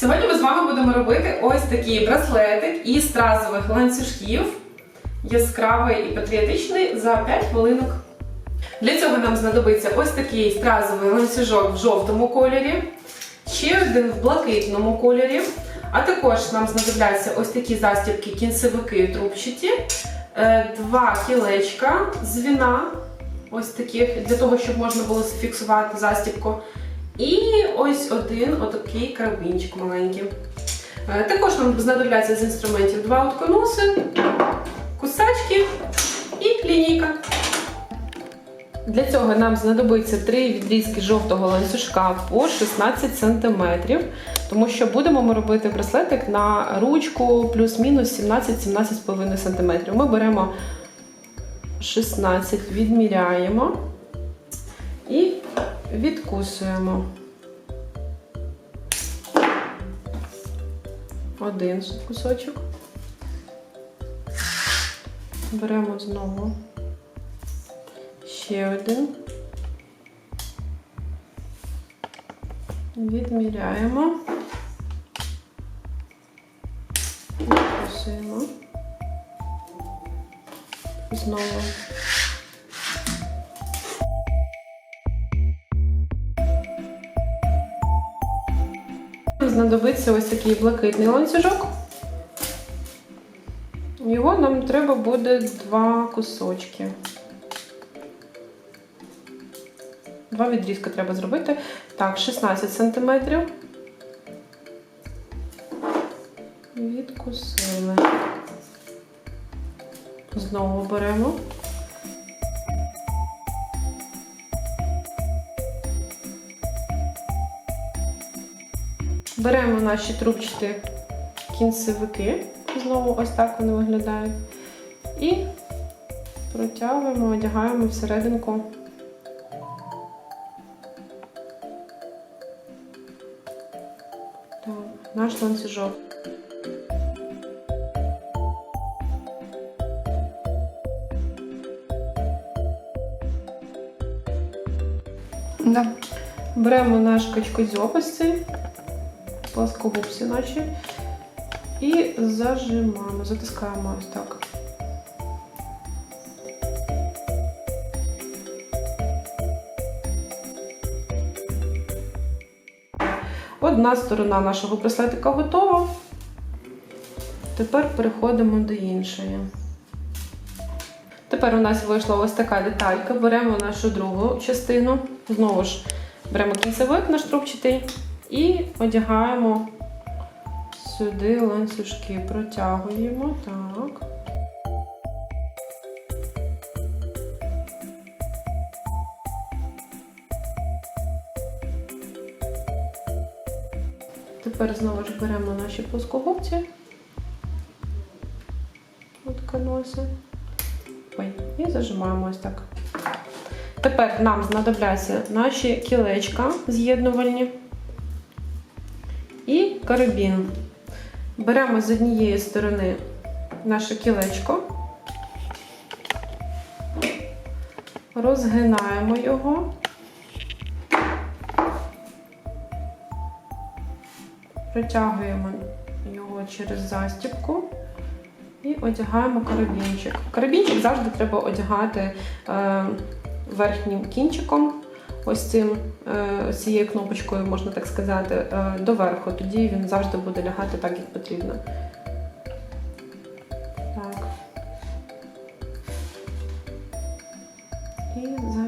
Сьогодні ми з вами будемо робити ось такий браслетик із стразових ланцюжків, яскравий і патріотичний за 5 хвилинок. Для цього нам знадобиться ось такий стразовий ланцюжок в жовтому кольорі, ще один в блакитному кольорі. А також нам знадобляться ось такі застібки кінцевики трубчаті, е, два кілечка з ось таких, для того, щоб можна було зафіксувати застібку. І ось один отакий карабінчик маленький. Е, Також нам знадобляться з інструментів два отконоси, кусачки і лінійка. Для цього нам знадобиться три відрізки жовтого ланцюжка по 16 см, тому що будемо ми робити браслетик на ручку плюс-мінус 17-17,5 см. Ми беремо 16, відміряємо відкусуємо. Один кусочок. Беремо знову ще один. Відміряємо. Відкусуємо. Знову. Знадобиться ось такий блакитний ланцюжок. Його нам треба буде два кусочки. Два відрізки треба зробити. Так, 16 см. Відкусили. Знову беремо. Беремо наші трубчаті кінцевики. Знову ось так вони виглядають. І протягуємо, одягаємо всерединку. Наш ланцюжок. Да. Беремо наш качкозьоб ось цей, пласкогубці наші, і зажимаємо, затискаємо ось так. Одна сторона нашого браслетика готова. Тепер переходимо до іншої. Тепер у нас вийшла ось така деталька. Беремо нашу другу частину. Знову ж беремо кінцевик наш трубчатий і одягаємо сюди ланцюжки, протягуємо. Так. Тепер знову ж беремо наші плоскогубці. Утконоси. Ой, і зажимаємо ось так. Тепер нам знадобляться наші кілечка з'єднувальні карабін. Беремо з однієї сторони наше кілечко, розгинаємо його, протягуємо його через застібку. І одягаємо карабінчик. Карабінчик завжди треба одягати е, верхнім кінчиком, ось цим, е, цією кнопочкою, можна так сказати, е, доверху. Тоді він завжди буде лягати так, як потрібно. Так. І зажимаємо.